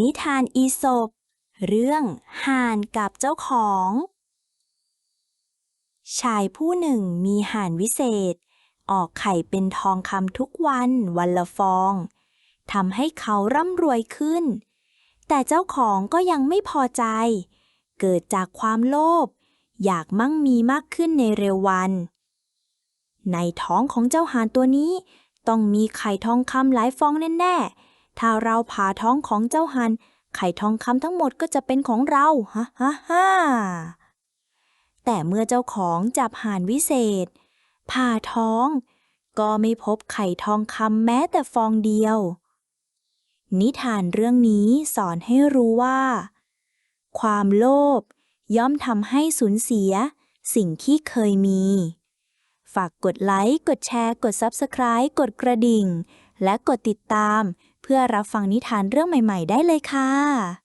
นิทานอีสปเรื่องห่านกับเจ้าของ ชายผู้หนึ่งมีห่านวิเศษ ออกไข่เป็นทองคำทุกวันวันละฟองทำให้เขาร่ำรวยขึ้น แต่เจ้าของก็ยังไม่พอใจ เกิดจากความโลภอยากมั่งมีมากขึ้นในเร็ววัน ในท้องของเจ้าห่านตัวนี้ ต้องมีไข่ทองคำหลายฟองแน่ๆ ถ้าเราผ่าท้องของเจ้าหัน ไข่ทองคำทั้งหมดก็จะเป็นของเราฮ่าฮ่าฮ่าแต่เมื่อเจ้าของจับหานวิเศษ ผ่าท้อง ก็ไม่พบไข่ทองคำแม้แต่ฟองเดียว นิทานเรื่องนี้สอนให้รู้ว่า ความโลภย่อมทำให้สูญเสียสิ่งที่เคยมี ฝากกดไลค์ กดแชร์ กด Subscribe กดกระดิ่ง และกดติดตาม เพื่อรับฟังนิทานเรื่องใหม่ ๆ ได้เลยค่ะ